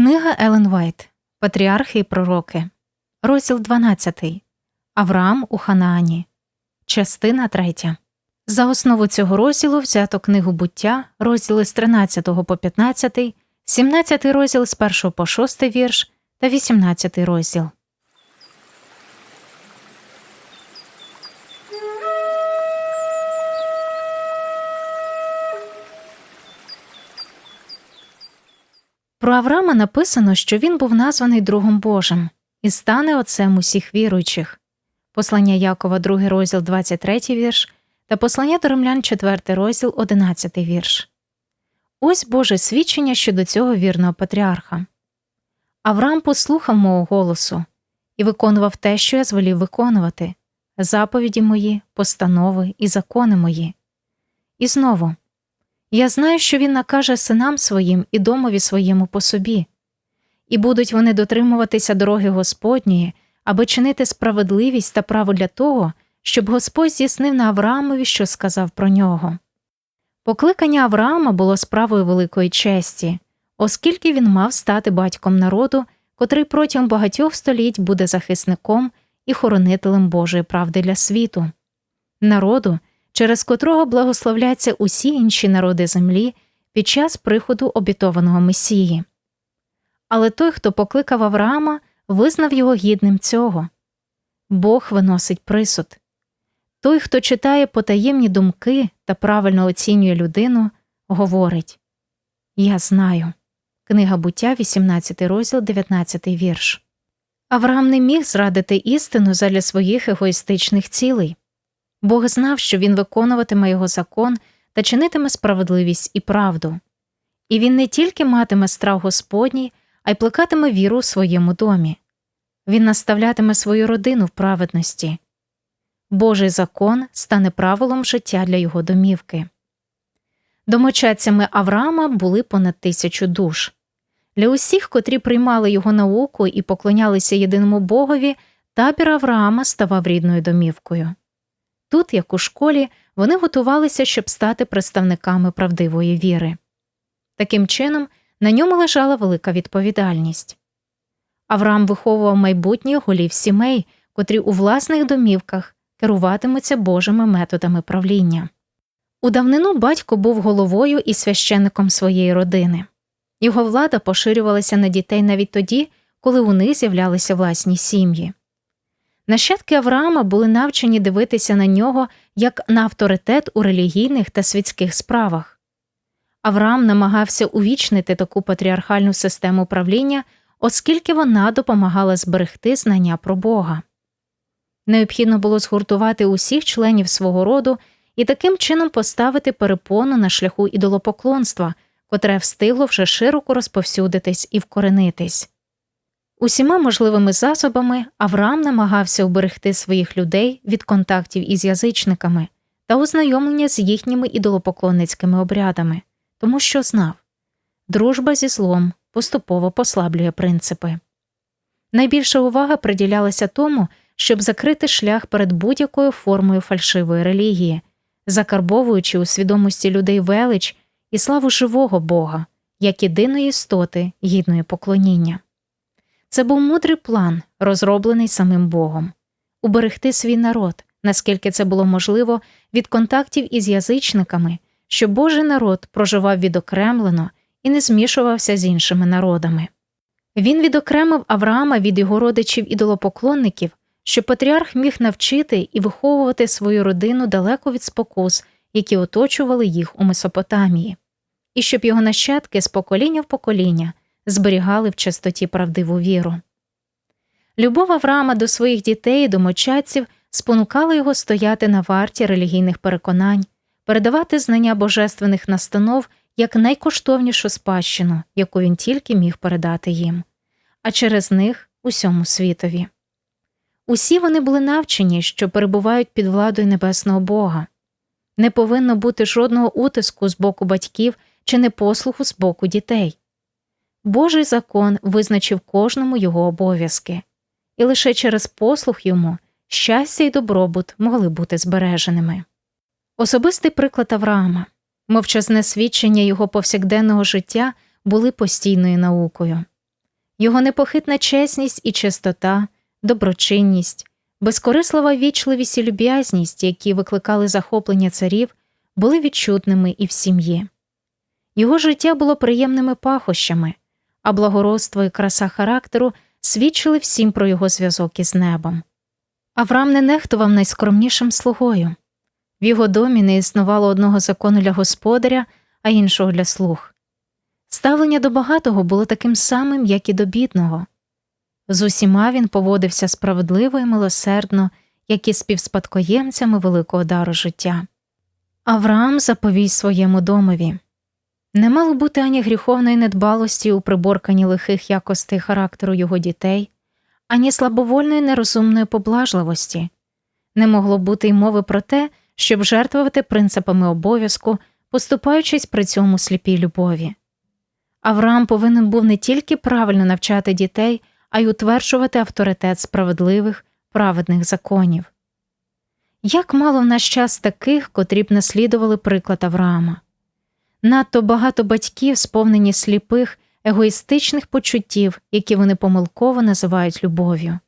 Книга Елен Вайт Патріархи і Пророки, розділ 12. Авраам у Ханаані, частина 3. За основу цього розділу взято книгу буття, розділи з 13 по 15, 17 розділ з 1 по 6 вірш та 18 розділ. Про Авраама написано, що він був названий другом Божим і стане отцем усіх віруючих. Послання Якова, 2 розділ, 23 вірш, та послання до римлян, 4 розділ, 11 вірш. Ось Боже свідчення щодо цього вірного патріарха. Авраам послухав мого голосу і виконував те, що я звелів виконувати заповіді мої, постанови і закони мої. І знову я знаю, що він накаже синам своїм і домові своєму по собі, і будуть вони дотримуватися дороги Господньої, аби чинити справедливість та право для того, щоб Господь здійснив на Авраамові, що сказав про нього. Покликання Авраама було справою великої честі, оскільки він мав стати батьком народу, котрий протягом багатьох століть буде захисником і хоронителем Божої правди для світу, народу, через котрого благословляться усі інші народи землі під час приходу обітованого Месії. Але той, хто покликав Авраама, визнав його гідним цього Бог виносить присуд. Той, хто читає потаємні думки та правильно оцінює людину, говорить Я знаю. Книга буття, 18 розділ, 19 вірш. Авраам не міг зрадити істину задля своїх егоїстичних цілей. Бог знав, що він виконуватиме його закон та чинитиме справедливість і правду, і він не тільки матиме страх Господній, а й плекатиме віру у своєму домі. Він наставлятиме свою родину в праведності. Божий закон стане правилом життя для його домівки. Домочадцями Авраама були понад тисячу душ. Для усіх, котрі приймали його науку і поклонялися єдиному Богові, табір Авраама ставав рідною домівкою. Тут, як у школі, вони готувалися, щоб стати представниками правдивої віри. Таким чином, на ньому лежала велика відповідальність. Авраам виховував майбутніх голів сімей, котрі у власних домівках керуватимуться Божими методами правління. У давнину батько був головою і священником своєї родини. Його влада поширювалася на дітей навіть тоді, коли у них з'являлися власні сім'ї. Нащадки Авраама були навчені дивитися на нього як на авторитет у релігійних та світських справах. Авраам намагався увічнити таку патріархальну систему правління, оскільки вона допомагала зберегти знання про Бога. Необхідно було згуртувати усіх членів свого роду і таким чином поставити перепону на шляху ідолопоклонства, котре встигло вже широко розповсюдитись і вкоренитись. Усіма можливими засобами Авраам намагався уберегти своїх людей від контактів із язичниками та ознайомлення з їхніми ідолопоклонницькими обрядами, тому що знав дружба зі злом поступово послаблює принципи. Найбільша увага приділялася тому, щоб закрити шлях перед будь-якою формою фальшивої релігії, закарбовуючи у свідомості людей велич і славу живого Бога, як єдиної істоти гідної поклоніння. Це був мудрий план, розроблений самим Богом уберегти свій народ, наскільки це було можливо, від контактів із язичниками, щоб Божий народ проживав відокремлено і не змішувався з іншими народами. Він відокремив Авраама від його родичів ідолопоклонників, щоб патріарх міг навчити і виховувати свою родину далеко від спокус, які оточували їх у Месопотамії, і щоб його нащадки з покоління в покоління зберігали в чистоті правдиву віру. Любов Авраама до своїх дітей і домочадців спонукала його стояти на варті релігійних переконань, передавати знання божественних настанов як найкоштовнішу спадщину, яку він тільки міг передати їм, а через них усьому світові. Усі вони були навчені, що перебувають під владою небесного Бога. Не повинно бути жодного утиску з боку батьків чи непослуху з боку дітей. Божий закон визначив кожному його обов'язки, і лише через послух йому щастя і добробут могли бути збереженими. Особистий приклад Авраама, мовчазне свідчення його повсякденного життя були постійною наукою. Його непохитна чесність і чистота, доброчинність, безкорислива вічливість і люб'язність, які викликали захоплення царів, були відчутними і в сім'ї. Його життя було приємними пахощами, а благородство і краса характеру свідчили всім про його зв'язок із небом. Авраам не нехтував найскромнішим слугою. В його домі не існувало одного закону для господаря, а іншого для слуг. Ставлення до багатого було таким самим, як і до бідного. З усіма він поводився справедливо і милосердно, як і співспадкоємцями великого дару життя. Авраам заповість своєму домові не мало бути ані гріховної недбалості у приборканні лихих якостей характеру його дітей, ані слабовольної нерозумної поблажливості, не могло бути й мови про те, щоб жертвувати принципами обов'язку, поступаючись при цьому сліпій любові. Авраам повинен був не тільки правильно навчати дітей, а й утверджувати авторитет справедливих, праведних законів. Як мало в наш час таких, котрі б наслідували приклад Авраама. Надто багато батьків, сповнені сліпих, егоїстичних почуттів, які вони помилково називають любов'ю.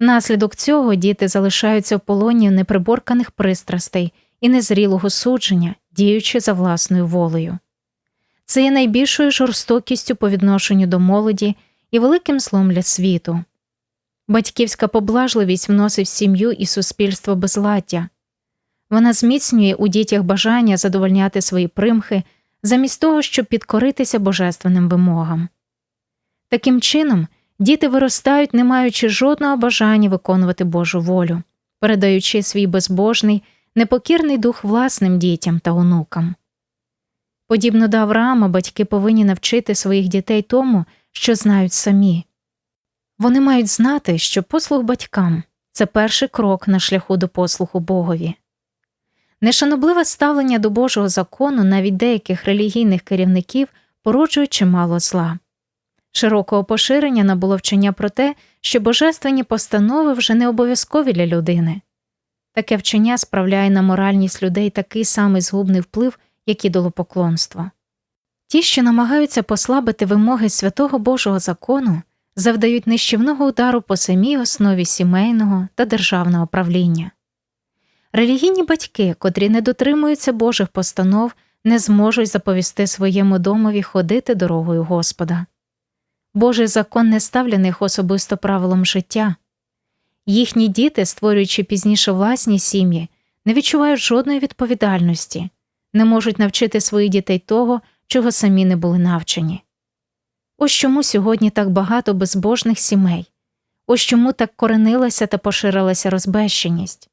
Наслідок цього діти залишаються в полоні неприборканих пристрастей і незрілого судження, діючи за власною волею. Це є найбільшою жорстокістю по відношенню до молоді і великим злом для світу. Батьківська поблажливість вносить в сім'ю і суспільство безладдя. Вона зміцнює у дітях бажання задовольняти свої примхи замість того, щоб підкоритися божественним вимогам. Таким чином, діти виростають, не маючи жодного бажання виконувати Божу волю, передаючи свій безбожний, непокірний дух власним дітям та онукам. Подібно до Авраама, батьки повинні навчити своїх дітей тому, що знають самі. Вони мають знати, що послуг батькам це перший крок на шляху до послуху Богові. Нешанобливе ставлення до Божого закону навіть деяких релігійних керівників породжує чимало зла. Широкого поширення набуло вчення про те, що божественні постанови вже не обов'язкові для людини. Таке вчення справляє на моральність людей такий самий згубний вплив, як і долопоклонство. Ті, що намагаються послабити вимоги святого Божого закону, завдають нищівного удару по самій основі сімейного та державного правління. Релігійні батьки, котрі не дотримуються Божих постанов, не зможуть заповісти своєму домові ходити дорогою Господа. Божий закон не них особисто правилом життя. Їхні діти, створюючи пізніше власні сім'ї, не відчувають жодної відповідальності, не можуть навчити своїх дітей того, чого самі не були навчені. Ось чому сьогодні так багато безбожних сімей, ось чому так коренилася та поширилася розбещеність.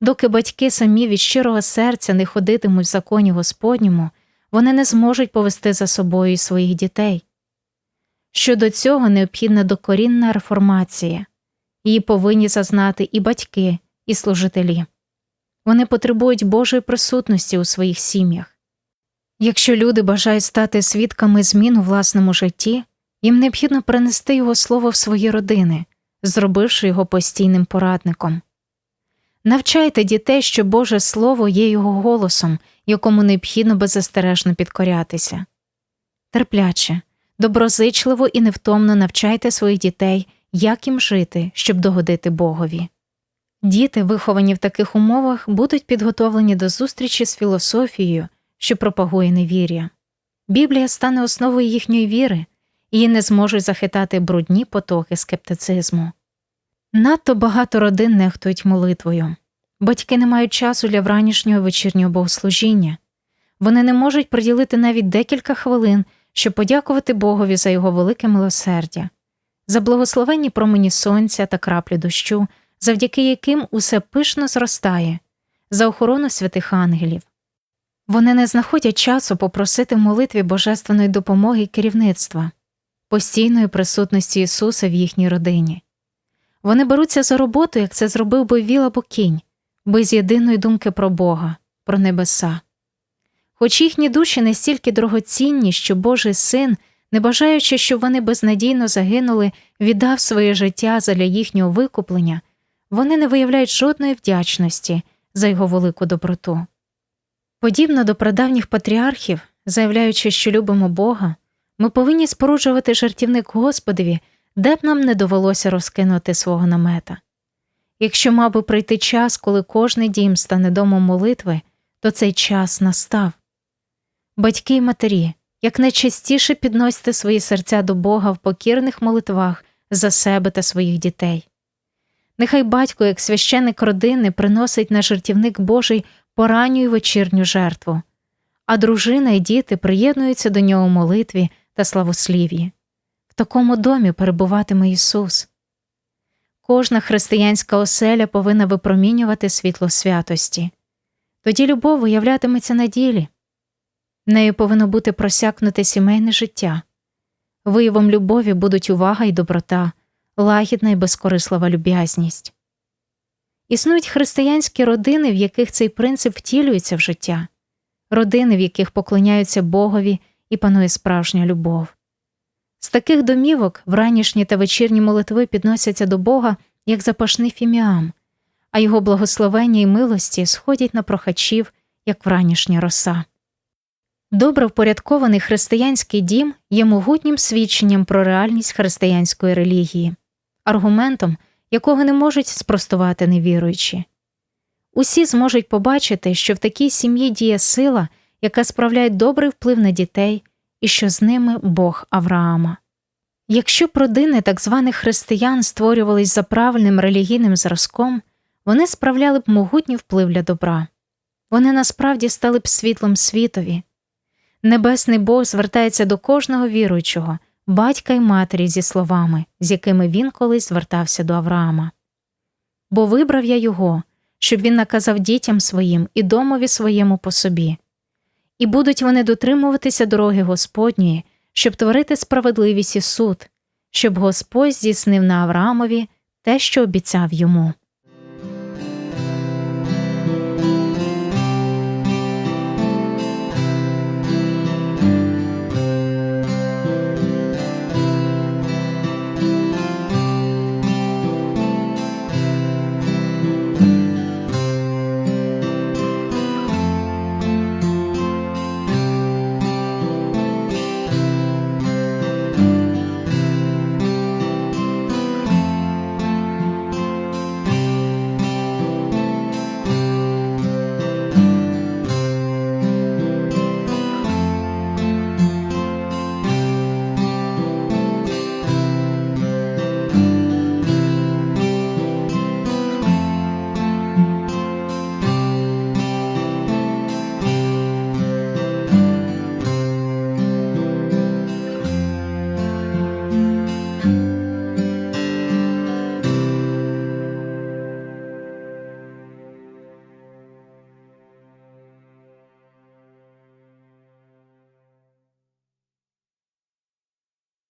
Доки батьки самі від щирого серця не ходитимуть в законі Господньому, вони не зможуть повести за собою своїх дітей. Щодо цього необхідна докорінна реформація, її повинні зазнати і батьки, і служителі. Вони потребують Божої присутності у своїх сім'ях. Якщо люди бажають стати свідками змін у власному житті, їм необхідно принести його слово в свої родини, зробивши його постійним порадником. Навчайте дітей, що Боже Слово є його голосом, якому необхідно беззастережно підкорятися. Терпляче, доброзичливо і невтомно навчайте своїх дітей, як їм жити, щоб догодити Богові. Діти, виховані в таких умовах, будуть підготовлені до зустрічі з філософією, що пропагує невір'я. Біблія стане основою їхньої віри, її не зможуть захитати брудні потоки скептицизму. Надто багато родин нехтують молитвою. Батьки не мають часу для вранішнього вечірнього богослужіння. Вони не можуть приділити навіть декілька хвилин, щоб подякувати Богові за його велике милосердя, за благословенні промені сонця та краплі дощу, завдяки яким усе пишно зростає, за охорону святих ангелів. Вони не знаходять часу попросити в молитві божественної допомоги і керівництва, постійної присутності Ісуса в їхній родині. Вони беруться за роботу, як це зробив би віл або без єдиної думки про Бога, про небеса. Хоч їхні душі настільки дорогоцінні, що Божий син, не бажаючи, щоб вони безнадійно загинули, віддав своє життя задля їхнього викуплення, вони не виявляють жодної вдячності за його велику доброту. Подібно до прадавніх патріархів, заявляючи, що любимо Бога, ми повинні споруджувати жартівник Господові, де б нам не довелося розкинути свого намета. Якщо мав би прийти час, коли кожний дім стане домом молитви, то цей час настав. Батьки й матері, як найчастіше підносьте свої серця до Бога в покірних молитвах за себе та своїх дітей. Нехай батько, як священик родини, приносить на жертівник Божий поранню й вечірню жертву, а дружина і діти приєднуються до нього в молитві та славослів'ї. В такому домі перебуватиме Ісус. Кожна християнська оселя повинна випромінювати світло святості. Тоді любов виявлятиметься на ділі. Нею повинно бути просякнуте сімейне життя. Виявом любові будуть увага і доброта, лагідна і безкорислива люб'язність. Існують християнські родини, в яких цей принцип втілюється в життя, родини, в яких поклоняються Богові і панує справжня любов. З таких домівок вранішні та вечірні молитви підносяться до Бога як запашний фіміам, а його благословення і милості сходять на прохачів, як вранішня роса. Добре впорядкований християнський дім є могутнім свідченням про реальність християнської релігії, аргументом, якого не можуть спростувати невіруючі. Усі зможуть побачити, що в такій сім'ї діє сила, яка справляє добрий вплив на дітей, і що з ними Бог Авраама. Якщо б родини так званих християн створювались за правильним релігійним зразком, вони справляли б могутній вплив для добра, вони насправді стали б світлом світові. Небесний Бог звертається до кожного віруючого, батька й матері зі словами, з якими він колись звертався до Авраама. Бо вибрав я його, щоб він наказав дітям своїм і домові своєму по собі. І будуть вони дотримуватися дороги Господньої, щоб творити справедливість і суд, щоб Господь здійснив на Авраамові те, що обіцяв йому.